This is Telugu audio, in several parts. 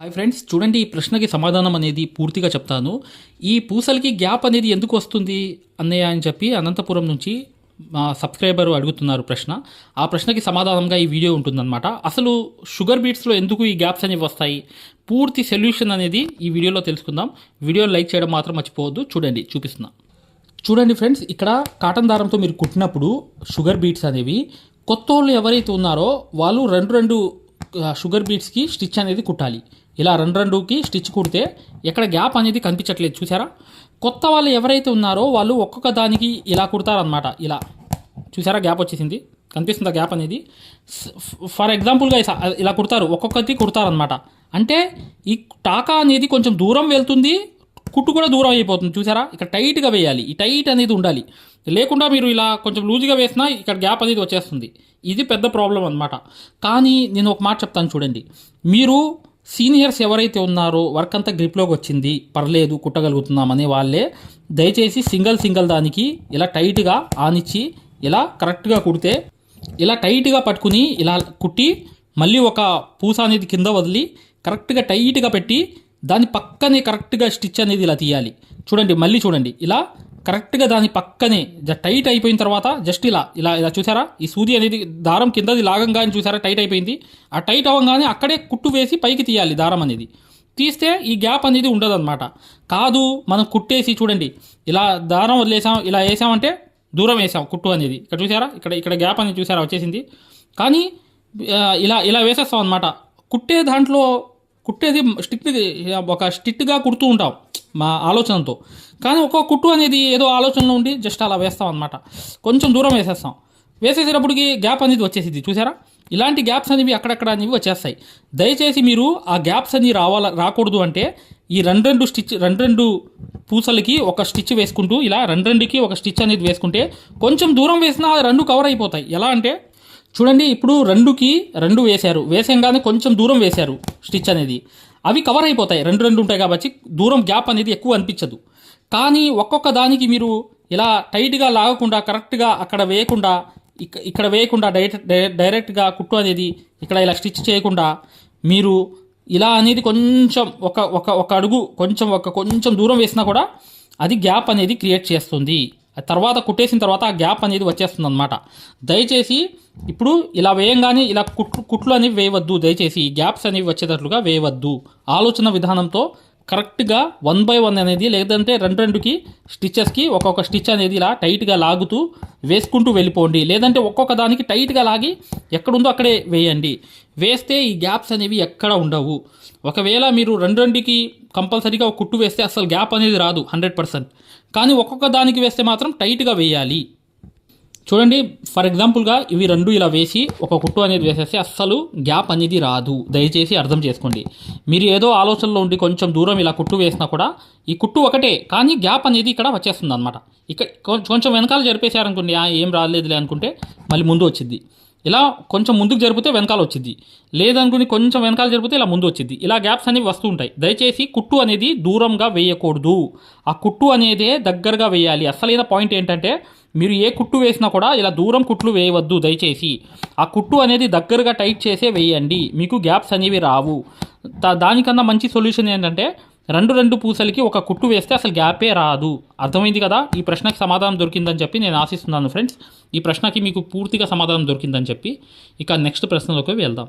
హాయ్ ఫ్రెండ్స్ చూడండి ఈ ప్రశ్నకి సమాధానం అనేది పూర్తిగా చెప్తాను. ఈ పూసలకి గ్యాప్ అనేది ఎందుకు వస్తుంది అన్నయ్య అని చెప్పి అనంతపురం నుంచి మా సబ్స్క్రైబర్ అడుగుతున్నారు ప్రశ్న. ఆ ప్రశ్నకి సమాధానంగా ఈ వీడియో ఉంటుందన్నమాట. అసలు షుగర్ బీట్స్లో ఎందుకు ఈ గ్యాప్స్ అనేవి వస్తాయి? పూర్తి సొల్యూషన్ అనేది ఈ వీడియోలో తెలుసుకుందాం. వీడియో లైక్ చేయడం మాత్రం మర్చిపోవద్దు. చూడండి చూపిస్తున్నా. చూడండి ఫ్రెండ్స్ ఇక్కడ కాటన్ దారంతో మీరు కుట్టినప్పుడు షుగర్ బీట్స్ అనేవి కొత్త వాళ్ళు ఎవరైతే ఉన్నారో వాళ్ళు రెండు రెండు షుగర్ బీట్స్కి స్టిచ్ అనేది కుట్టాలి. ఇలా రెండు రెండుకి స్టిచ్ కుడితే ఎక్కడ గ్యాప్ అనేది కనిపించట్లేదు చూసారా? కొత్త వాళ్ళు ఎవరైతే ఉన్నారో వాళ్ళు ఒక్కొక్క దానికి ఇలా కుడతారనమాట ఇలా. చూసారా గ్యాప్ వచ్చేసింది? కనిపిస్తుందా గ్యాప్ అనేది? ఫర్ ఎగ్జాంపుల్గా ఇలా కుడతారు ఒక్కొక్కటి కుడతారనమాట అంటే ఈ టాకా అనేది కొంచెం దూరం వెళ్తుంది కుట్టు కూడా దూరం అయిపోతుంది చూసారా? ఇక్కడ టైట్గా వేయాలి ఈ టైట్ అనేది ఉండాలి. లేకుండా మీరు ఇలా కొంచెం లూజ్గా వేసినా ఇక్కడ గ్యాప్ అనేది వచ్చేస్తుంది. ఇది పెద్ద ప్రాబ్లం అనమాట కానీ నేను ఒక మాట చెప్తాను చూడండి. మీరు సీనియర్స్ ఎవరైతే ఉన్నారో వర్క్ అంతా గ్రిప్లోకి వచ్చింది పర్లేదు కుట్టగలుగుతున్నాం అనే వాళ్ళే దయచేసి సింగిల్ సింగిల్ దానికి ఇలా టైట్గా ఆనిచ్చి ఇలా కరెక్ట్గా కుడితే ఇలా టైట్గా పట్టుకుని ఇలా కుట్టి మళ్ళీ ఒక పూస అనేది కింద వదిలి కరెక్ట్గా టైట్గా పెట్టి దాని పక్కనే కరెక్ట్గా స్టిచ్ అనేది ఇలా తీయాలి. చూడండి మళ్ళీ చూడండి. ఇలా కరెక్ట్గా దాని పక్కనే జ- టైట్ అయిపోయిన తర్వాత జస్ట్ ఇలా ఇలా ఇలా చూసారా? ఈ సూది అనేది దారం కిందది లాగంగానే చూసారా? టైట్ అయిపోయింది. ఆ టైట్ అవ్వగానే అక్కడే కుట్టు వేసి పైకి తీయాలి దారం అనేది. తీస్తే ఈ గ్యాప్ అనేది ఉండదన్నమాట. కాదు మనం కుట్టేసి చూడండి. ఇలా దారం వదిలేసాం ఇలా వేసామంటే దూరం వేసాం కుట్టు అనేది. ఇక్కడ చూసారా? ఇక్కడ ఇక్కడ గ్యాప్ అనేది చూసారా? వచ్చేసింది. కానీ ఇలా ఇలా వేసేస్తాం అనమాట కుట్టే దాంట్లో కుట్టేది స్టిక్ ఒక స్టిక్గా కుడుతూ ఉంటాం మా ఆలోచనతో. కానీ ఒక్కొక్క కుట్టు అనేది ఏదో ఆలోచనలో ఉండి జస్ట్ అలా వేస్తాం అనమాట కొంచెం దూరం వేసేస్తాం. వేసేసేటప్పటికి గ్యాప్ అనేది వచ్చేసింది చూసారా? ఇలాంటి గ్యాప్స్ అనేవి అక్కడక్కడ అనేవి వచ్చేస్తాయి. దయచేసి మీరు ఆ గ్యాప్స్ అనేవి రావాల రాకూడదు అంటే ఈ రెండు రెండు స్టిచ్ రెండు రెండు పూసలకి ఒక స్టిచ్ వేసుకుంటూ ఇలా రెండు రెండుకి ఒక స్టిచ్ అనేది వేసుకుంటే కొంచెం దూరం వేసినా రెండు కవర్ అయిపోతాయి. ఎలా అంటే చూడండి ఇప్పుడు రెండుకి రెండు వేశారు. వేసంగానే కొంచెం దూరం వేశారు స్టిచ్ అనేది. అవి కవర్ అయిపోతాయి. రెండు రెండు ఉంటాయి కాబట్టి దూరం గ్యాప్ అనేది ఎక్కువ అనిపించదు. కానీ ఒక్కొక్క దానికి మీరు ఇలా టైట్గా లాగకుండా కరెక్ట్గా అక్కడ వేయకుండా ఇక్క ఇక్కడ వేయకుండా డైరెక్ట్ డైరెక్ట్గా కుట్టు అనేది ఇక్కడ ఇలా స్టిచ్ చేయకుండా మీరు ఇలా అనేది కొంచెం ఒక ఒక ఒక అడుగు కొంచెం ఒక కొంచెం దూరం వేసినా కూడా అది గ్యాప్ అనేది క్రియేట్ చేస్తుంది. తర్వాత కుట్టేసిన తర్వాత ఆ గ్యాప్ అనేది వచ్చేస్తుంది అనమాట దయచేసి ఇప్పుడు ఇలా వేయంగానే ఇలా కుట్లు కుట్లు అనేవి వేయవద్దు. దయచేసి ఈ గ్యాప్స్ అనేవి వచ్చేటట్లుగా వేయవద్దు. ఆలోచన విధానంతో కరెక్ట్గా వన్ బై వన్ అనేది లేదంటే రెండు రెండుకి స్టిచెస్కి ఒక్కొక్క స్టిచ్ అనేది ఇలా టైట్గా లాగుతూ వేసుకుంటూ వెళ్ళిపోండి. లేదంటే ఒక్కొక్క దానికి టైట్గా లాగి ఎక్కడుందో అక్కడే వేయండి. వేస్తే ఈ గ్యాప్స్ అనేవి ఎక్కడ ఉండవు. ఒకవేళ మీరు రెండు రెండుకి కంపల్సరీగా ఒక కుట్టు వేస్తే అసలు గ్యాప్ అనేది రాదు హండ్రెడ్ పర్సెంట్. కానీ ఒక్కొక్క దానికి వేస్తే మాత్రం టైట్గా వేయాలి. చూడండి ఫర్ ఎగ్జాంపుల్గా ఇవి రెండు ఇలా వేసి ఒక కుట్టు అనేది వేసేస్తే అస్సలు గ్యాప్ అనేది రాదు. దయచేసి అర్థం చేసుకోండి. మీరు ఏదో ఆలోచనలో ఉండి కొంచెం దూరం ఇలా కుట్టు వేసినా కూడా ఈ కుట్టు ఒకటే కానీ గ్యాప్ అనేది ఇక్కడ వచ్చేస్తుంది అనమాట ఇక్కడ కొంచెం వెనకాల జరిపేశారనుకోండి "ఆ, ఏం రాలేదులే అనుకుంటే మళ్ళీ ముందు వచ్చింది ఇలా కొంచెం ముందుకు జరిపితే వెనకాల వచ్చింది లేదనుకుని కొంచెం వెనకాల జరిపితే ఇలా ముందు వచ్చింది ఇలా గ్యాప్స్ అనేవి వస్తూ ఉంటాయి. దయచేసి కుట్టు అనేది దూరంగా వేయకూడదు. ఆ కుట్టు అనేదే దగ్గరగా వేయాలి. అసలైన పాయింట్ ఏంటంటే మీరు ఏ కుట్టు వేసినా కూడా ఇలా దూరం కుట్లు వేయవద్దు దయచేసి. ఆ కుట్టు అనేది దగ్గరగా టైట్ చేసే వేయండి. మీకు గ్యాప్స్ అనేవి రావు. దా- దానికన్నా మంచి సొల్యూషన్ ఏంటంటే రెండు రెండు పూసలకి ఒక కుట్టు వేస్తే అసలు గ్యాపే రాదు. అర్థమైంది కదా? ఈ ప్రశ్నకి సమాధానం దొరికిందని చెప్పి నేను ఆశిస్తున్నాను ఫ్రెండ్స్. ఈ ప్రశ్నకి మీకు పూర్తిగా సమాధానం దొరికిందని చెప్పి ఇక నెక్స్ట్ ప్రశ్నలోకి వెళ్దాం.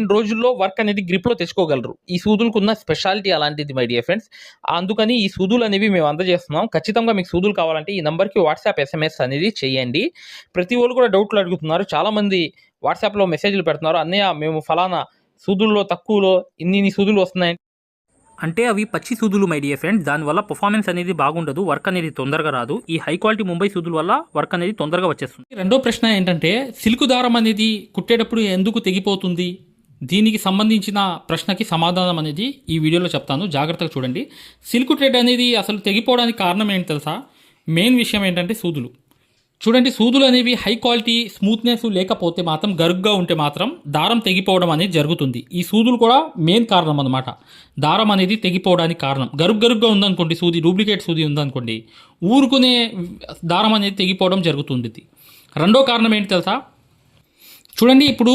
రోజుల్లో వర్క్ అనేది గ్రిప్లో తెచ్చుకోగలరు. ఈ సూదులకు ఉన్న స్పెషాలిటీ అలాంటిది మై డియర్ ఫ్రెండ్స్ అందుకని ఈ సూదులు అనేవి మేము అందజేస్తున్నాం. ఖచ్చితంగా మీకు సూదులు కావాలంటే ఈ నెంబర్కి వాట్సాప్ ఎస్ఎంఎస్ అనేది చేయండి. ప్రతి వాళ్ళు కూడా డౌట్లు అడుగుతున్నారు. చాలామంది వాట్సాప్లో మెసేజ్లు పెడుతున్నారు. అన్నయ్య మేము ఫలానా సూదుల్లో తక్కువలో ఇన్ని ఇన్ని సూదులు వస్తున్నాయి. అంటే అవి పచ్చి సూదులు మై డియర్ ఫ్రెండ్స్ దానివల్ల పర్ఫార్మెన్స్ అనేది బాగుండదు. వర్క్ అనేది తొందరగా రాదు. ఈ హై క్వాలిటీ ముంబై సూదుల వల్ల వర్క్ అనేది తొందరగా వచ్చేస్తుంది. రెండో ప్రశ్న ఏంటంటే సిల్క్ దారం అనేది కుట్టేటప్పుడు ఎందుకు తెగిపోతుంది? దీనికి సంబంధించిన ప్రశ్నకి సమాధానం అనేది ఈ వీడియోలో చెప్తాను. జాగ్రత్తగా చూడండి. సిల్క్ ట్రేడ్ అనేది అసలు తెగిపోవడానికి కారణం ఏంటి తెలుసా? మెయిన్ విషయం ఏంటంటే సూదులు. చూడండి సూదులు అనేవి హై క్వాలిటీ స్మూత్నెస్ లేకపోతే మాత్రం గరుగ్గా ఉంటే మాత్రం దారం తెగిపోవడం అనేది జరుగుతుంది. ఈ సూదులు కూడా మెయిన్ కారణం అనమాట దారం అనేది తెగిపోవడానికి కారణం. గరుగ్ గరుగ్గా ఉందనుకోండి సూది డూప్లికేట్ సూది ఉందనుకోండి ఊరుకునే దారం అనేది తెగిపోవడం జరుగుతుంది. రెండో కారణం ఏంటి తెలుసా? చూడండి ఇప్పుడు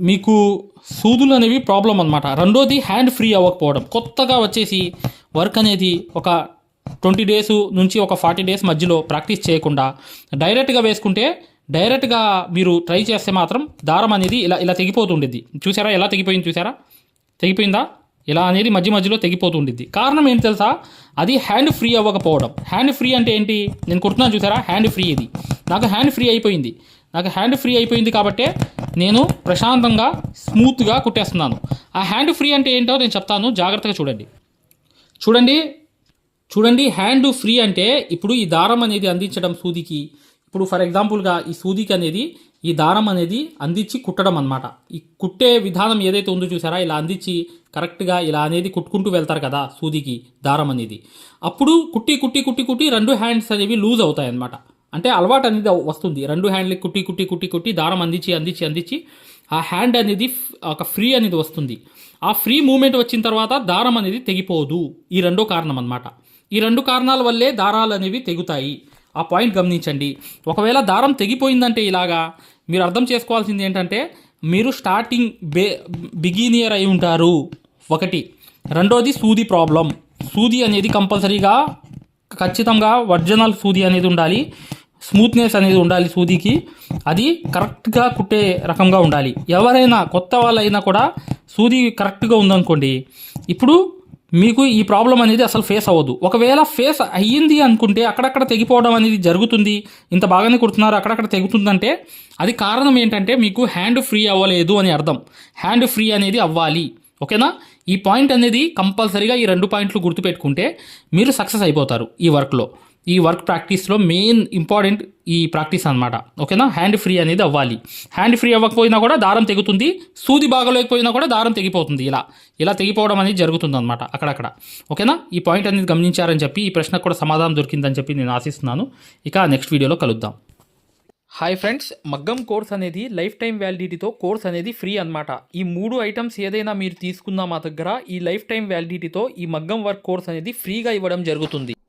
మీకు సూదులు అనేవి ప్రాబ్లం అనమాట రెండోది హ్యాండ్ ఫ్రీ అవ్వకపోవడం. కొత్తగా వచ్చేసి వర్క్ అనేది ఒక ట్వంటీ డేస్ నుంచి ఒక ఫార్టీ డేస్ మధ్యలో ప్రాక్టీస్ చేయకుండా డైరెక్ట్గా వేసుకుంటే డైరెక్ట్గా మీరు ట్రై చేస్తే మాత్రం దారం అనేది ఇలా ఇలా తెగిపోతుండేది చూసారా ఎలా తెగిపోయింది చూసారా? తెగిపోయిందా? ఇలా అనేది మధ్య మధ్యలో తెగిపోతుండిద్ది. కారణం ఏంటి తెలుసా? అది హ్యాండ్ ఫ్రీ అవ్వకపోవడం. హ్యాండ్ ఫ్రీ అంటే ఏంటి? నేను కుడుతున్నాను చూసారా? హ్యాండ్ ఫ్రీ ఇది. నాకు హ్యాండ్ ఫ్రీ అయిపోయింది. నాకు హ్యాండ్ ఫ్రీ అయిపోయింది కాబట్టే నేను ప్రశాంతంగా స్మూత్గా కుట్టేస్తున్నాను. ఆ హ్యాండ్ ఫ్రీ అంటే ఏంటో నేను చెప్తాను. జాగ్రత్తగా చూడండి. చూడండి. చూడండి. హ్యాండ్ ఫ్రీ అంటే ఇప్పుడు ఈ దారం అనేది అందించడం సూదికి ఇప్పుడు ఫర్ ఎగ్జాంపుల్గా ఈ సూదికి అనేది ఈ దారం అనేది అందించి కుట్టడం అనమాట ఈ కుట్టే విధానం ఏదైతే ఉందో చూసారా? ఇలా అందించి కరెక్ట్గా ఇలా అనేది కుట్టుకుంటూ వెళ్తారు కదా సూదికి దారం అనేది. అప్పుడు కుట్టి కుట్టి కుట్టి కుట్టి రెండు హ్యాండ్స్ అనేవి లూజ్ అవుతాయి అనమాట అంటే అలవాటు అనేది వస్తుంది. రెండు హ్యాండ్లకి కుట్టి కుట్టి కుట్టి కుట్టి దారం అందించి అందించి అందించి ఆ హ్యాండ్ అనేది ఒక ఫ్రీ అనేది వస్తుంది. ఆ ఫ్రీ మూమెంట్ వచ్చిన తర్వాత దారం అనేది తెగిపోదు. ఈ రెండో కారణం అన్నమాట. ఈ రెండు కారణాల వల్లే దారాలు అనేవి తెగుతాయి. ఆ పాయింట్ గమనించండి. ఒకవేళ దారం తెగిపోయిందంటే ఇలాగా మీరు అర్థం చేసుకోవాల్సింది ఏంటంటే మీరు స్టార్టింగ్ బే బిగినియర్ అయి ఉంటారు. ఒకటి. రెండోది సూది ప్రాబ్లం. సూది అనేది కంపల్సరీగా ఖచ్చితంగా ఒరిజినల్ సూది అనేది ఉండాలి. స్మూత్నెస్ అనేది ఉండాలి సూదికి. అది కరెక్ట్గా కుట్టే రకంగా ఉండాలి. ఎవరైనా కొత్త వాళ్ళైనా కూడా సూది కరెక్ట్గా ఉందనుకోండి ఇప్పుడు మీకు ఈ ప్రాబ్లం అనేది అసలు ఫేస్ అవ్వదు. ఒకవేళ ఫేస్ అయ్యింది అనుకుంటే అక్కడక్కడ తెగిపోవడం అనేది జరుగుతుంది ఇంత బాగానే కుడుతున్నారు అక్కడక్కడ తెగుతుందంటే అది కారణం ఏంటంటే మీకు హ్యాండ్ ఫ్రీ అవ్వలేదు అని అర్థం. హ్యాండ్ ఫ్రీ అనేది అవ్వాలి. ఓకేనా? ఈ పాయింట్ అనేది కంపల్సరీగా ఈ రెండు పాయింట్లు గుర్తుపెట్టుకుంటే మీరు సక్సెస్ అయిపోతారు ఈ వర్క్లో ఈ వర్క్ ప్రాక్టీస్లో మెయిన్ ఇంపార్టెంట్ ఈ ప్రాక్టీస్ అనమాట ఓకేనా? హ్యాండ్ ఫ్రీ అనేది అవ్వాలి. హ్యాండ్ ఫ్రీ అవ్వకపోయినా కూడా దారం తెగుతుంది. సూది బాగలేకపోయినా కూడా దారం తెగిపోతుంది ఇలా. ఇలా తెగిపోవడం అనేది జరుగుతుంది అనమాట అక్కడక్కడ. ఓకేనా? ఈ పాయింట్ అనేది గమనించారని చెప్పి ఈ ప్రశ్నకు కూడా సమాధానం దొరికిందని చెప్పి నేను ఆశిస్తున్నాను. ఇక నెక్స్ట్ వీడియోలో కలుద్దాం. హాయ్ ఫ్రెండ్స్ మగ్గం కోర్స్ అనేది లైఫ్ టైం వ్యాలిడిటీతో కోర్స్ అనేది ఫ్రీ అన్నమాట. ఈ మూడు ఐటమ్స్ ఏదైనా మీరు తీసుకున్నా మా దగ్గర ఈ లైఫ్ టైం వ్యాలిడిటీతో ఈ మగ్గం వర్క్ కోర్స్ అనేది ఫ్రీగా ఇవ్వడం జరుగుతుంది.